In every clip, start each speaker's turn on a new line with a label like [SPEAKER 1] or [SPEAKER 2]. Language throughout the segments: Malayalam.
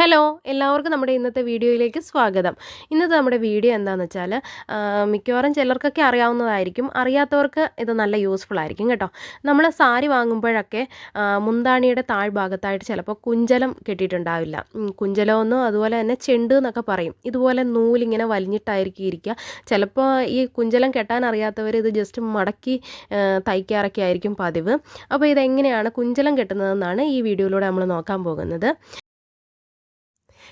[SPEAKER 1] ഹലോ എല്ലാവർക്കും നമ്മുടെ ഇന്നത്തെ വീഡിയോയിലേക്ക് സ്വാഗതം. ഇന്നത്തെ നമ്മുടെ വീഡിയോ എന്താണെന്ന് വെച്ചാൽ മിക്കവാറും ചിലർക്കൊക്കെ അറിയാവുന്നതായിരിക്കും. അറിയാത്തവർക്ക് ഇത് നല്ല യൂസ്ഫുൾ ആയിരിക്കും കേട്ടോ. നമ്മൾ സാരി വാങ്ങുമ്പോഴൊക്കെ മുന്താണിയുടെ താഴ്ഭാഗത്തായിട്ട് ചിലപ്പോൾ കുഞ്ചലം കെട്ടിയിട്ടുണ്ടാവില്ല. കുഞ്ചലമെന്നും അതുപോലെ തന്നെ ചെണ്ട് എന്നൊക്കെ പറയും. ഇതുപോലെ നൂലിങ്ങനെ വലിഞ്ഞിട്ടായിരിക്കും ഇരിക്കുക ചിലപ്പോൾ ഈ കുഞ്ചലം കെട്ടാൻ അറിയാത്തവർ ഇത് ജസ്റ്റ് മടക്കി തയ്ക്കാറൊക്കെ ആയിരിക്കും പതിവ്. അപ്പോൾ ഇതെങ്ങനെയാണ് കുഞ്ചലം കെട്ടുന്നതെന്നാണ് ഈ വീഡിയോയിലൂടെ നമ്മൾ നോക്കാൻ പോകുന്നത്.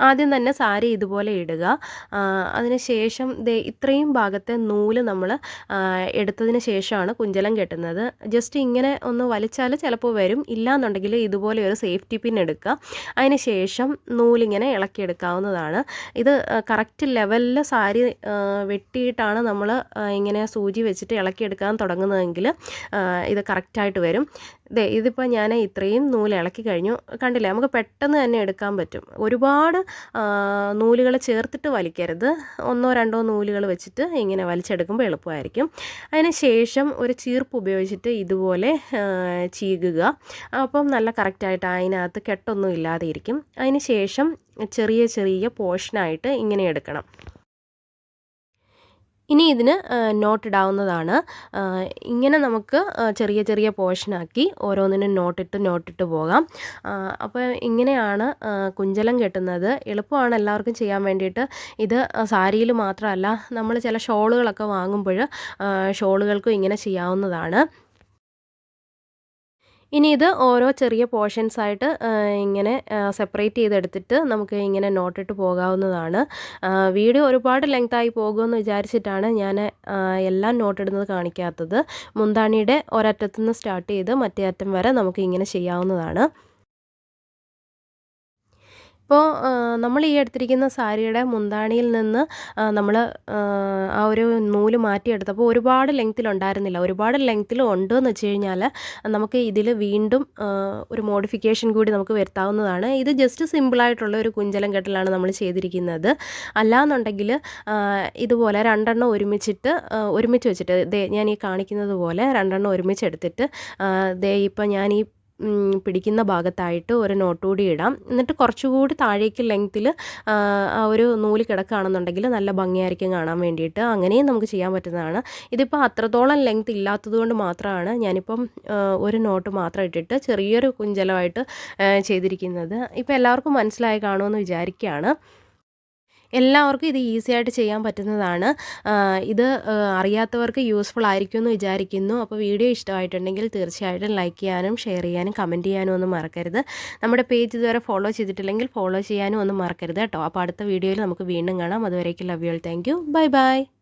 [SPEAKER 1] ആദ്യം തന്നെ സാരി ഇതുപോലെ ഇടുക. അതിന് ശേഷം ദേ ഇത്രയും ഭാഗത്തെ നൂൽ നമ്മൾ എടുത്തതിന് ശേഷമാണ് കുഞ്ചലം കെട്ടുന്നത്. ജസ്റ്റ് ഇങ്ങനെ ഒന്ന് വലിച്ചാൽ ചിലപ്പോൾ വരും. ഇല്ലാന്നുണ്ടെങ്കിൽ ഇതുപോലെ ഒരു സേഫ്റ്റി പിൻ എടുക്കുക. അതിന് ശേഷം നൂലിങ്ങനെ ഇളക്കിയെടുക്കാവുന്നതാണ് ഇത് കറക്റ്റ് ലെവലിൽ സാരി വെട്ടിയിട്ടാണ് നമ്മൾ ഇങ്ങനെ സൂചി വെച്ചിട്ട് ഇളക്കിയെടുക്കാൻ തുടങ്ങുന്നതെങ്കിൽ ഇത് കറക്റ്റായിട്ട് വരും. ഇതേ ഇതിപ്പോൾ ഞാൻ ഇത്രയും നൂൽ ഇളക്കി കഴിഞ്ഞു. കണ്ടില്ലേ? നമുക്ക് പെട്ടെന്ന് തന്നെ എടുക്കാൻ പറ്റും. ഒരുപാട് നൂലുകൾ ചേർത്തിട്ട് വലിക്കരുത്. ഒന്നോ രണ്ടോ നൂലുകൾ വെച്ചിട്ട് ഇങ്ങനെ വലിച്ചെടുക്കുമ്പോൾ എളുപ്പമായിരിക്കും. അതിന് ശേഷം ഒരു ചീർപ്പ് ഉപയോഗിച്ചിട്ട് ഇതുപോലെ ചീകുക. അപ്പം നല്ല കറക്റ്റായിട്ട് അതിനകത്ത് കെട്ടൊന്നും ഇല്ലാതെ ഇരിക്കും. അതിന് ശേഷം ചെറിയ ചെറിയ പോർഷനായിട്ട് ഇങ്ങനെ എടുക്കണം. ഇനി ഇതിന് നോട്ട് ഇടാവുന്നതാണ് ഇങ്ങനെ നമുക്ക് ചെറിയ ചെറിയ പോർഷനാക്കി ഓരോന്നിനും നോട്ടിട്ട് നോട്ടിട്ട് പോകാം. അപ്പോൾ ഇങ്ങനെയാണ് കുഞ്ചലം കെട്ടുന്നത്. എളുപ്പമാണ് എല്ലാവർക്കും ചെയ്യാൻ വേണ്ടിയിട്ട്. ഇത് സാരിയിൽ മാത്രമല്ല നമ്മൾ ചില ഷോളുകളൊക്കെ വാങ്ങുമ്പോൾ ഷോളുകൾക്കും ഇങ്ങനെ ചെയ്യാവുന്നതാണ്. ഇനി ഇത് ഓരോ ചെറിയ പോർഷൻസ് ആയിട്ട് ഇങ്ങനെ സെപ്പറേറ്റ് ചെയ്തെടുത്തിട്ട് നമുക്ക് ഇങ്ങനെ നോട്ടിട്ട് പോകാവുന്നതാണ്. വീഡിയോ ഒരുപാട് ലെങ്തായി പോകുമെന്ന് വിചാരിച്ചിട്ടാണ് ഞാൻ എല്ലാം നോട്ടിടുന്നത് കാണിക്കാത്തത്. മുന്താണിയുടെ ഒരറ്റത്തുനിന്ന് സ്റ്റാർട്ട് ചെയ്ത് മറ്റേ അറ്റം വരെ നമുക്ക് ഇങ്ങനെ ചെയ്യാവുന്നതാണ്. ഇപ്പോൾ നമ്മൾ ഈ എടുത്തിരിക്കുന്ന സാരിയുടെ മുന്താണിയിൽ നിന്ന് നമ്മൾ ആ ഒരു നൂൽ മാറ്റിയെടുത്തപ്പോൾ ഒരുപാട് ലെങ്ത്തിലുണ്ടായിരുന്നില്ല ഒരുപാട് ലെങ്ത്തിൽ ഉണ്ടെന്ന് വെച്ച് കഴിഞ്ഞാൽ നമുക്ക് ഇതിൽ വീണ്ടും ഒരു മോഡിഫിക്കേഷൻ കൂടി നമുക്ക് വരുത്താവുന്നതാണ്. ഇത് ജസ്റ്റ് സിമ്പിളായിട്ടുള്ള ഒരു കുഞ്ചലം കെട്ടലാണ് നമ്മൾ ചെയ്തിരിക്കുന്നത്. അല്ലാന്നുണ്ടെങ്കിൽ ഇതുപോലെ രണ്ടെണ്ണം ഒരുമിച്ചിട്ട് ഒരുമിച്ച് വെച്ചിട്ട് ദേ ഞാൻ ഈ കാണിക്കുന്നത് പോലെ രണ്ടെണ്ണം ഒരുമിച്ചെടുത്തിട്ട് ദേ ഇപ്പം ഞാൻ ഈ പിടിക്കുന്ന ഭാഗത്തായിട്ട് ഒരു നോട്ട് കൂടി ഇടാം. എന്നിട്ട് കുറച്ചുകൂടി താഴേക്ക് ലെങ്ത്തിൽ ഒരു നൂൽ കിടക്കുകയാണെന്നുണ്ടെങ്കിൽ നല്ല ഭംഗിയായിരിക്കും കാണാൻ വേണ്ടിയിട്ട്. അങ്ങനെയും നമുക്ക് ചെയ്യാൻ പറ്റുന്നതാണ്. ഇതിപ്പോൾ അത്രത്തോളം ലെങ്ത് ഇല്ലാത്തതുകൊണ്ട് മാത്രമാണ് ഞാനിപ്പം ഒരു നോട്ട് മാത്രം ഇട്ടിട്ട് ചെറിയൊരു കുഞ്ചലമായിട്ട് ചെയ്തിരിക്കുന്നത്. ഇപ്പോൾ എല്ലാവർക്കും മനസ്സിലായി കാണുമെന്ന് വിചാരിക്കുകയാണ്. എല്ലാവർക്കും ഇത് ഈസി ആയിട്ട് ചെയ്യാൻ പറ്റുന്നതാണ്. ഇത് അറിയാത്തവർക്ക് യൂസ്ഫുൾ ആയിരിക്കും എന്ന് വിചാരിക്കുന്നു. അപ്പോൾ വീഡിയോ ഇഷ്ടമായിട്ടുണ്ടെങ്കിൽ തീർച്ചയായിട്ടും ലൈക്ക് ചെയ്യാനും ഷെയർ ചെയ്യാനും കമന്റ് ചെയ്യാനും ഒന്നും മറക്കരുത്. നമ്മുടെ പേജ് ഇതുവരെ ഫോളോ ചെയ്തിട്ടില്ലെങ്കിൽ ഫോളോ ചെയ്യാനും ഒന്നും മറക്കരുത് കേട്ടോ. അപ്പോൾ അടുത്ത വീഡിയോയിൽ നമുക്ക് വീണ്ടും കാണാം. അതുവരേക്കും love you thank you. Bye bye.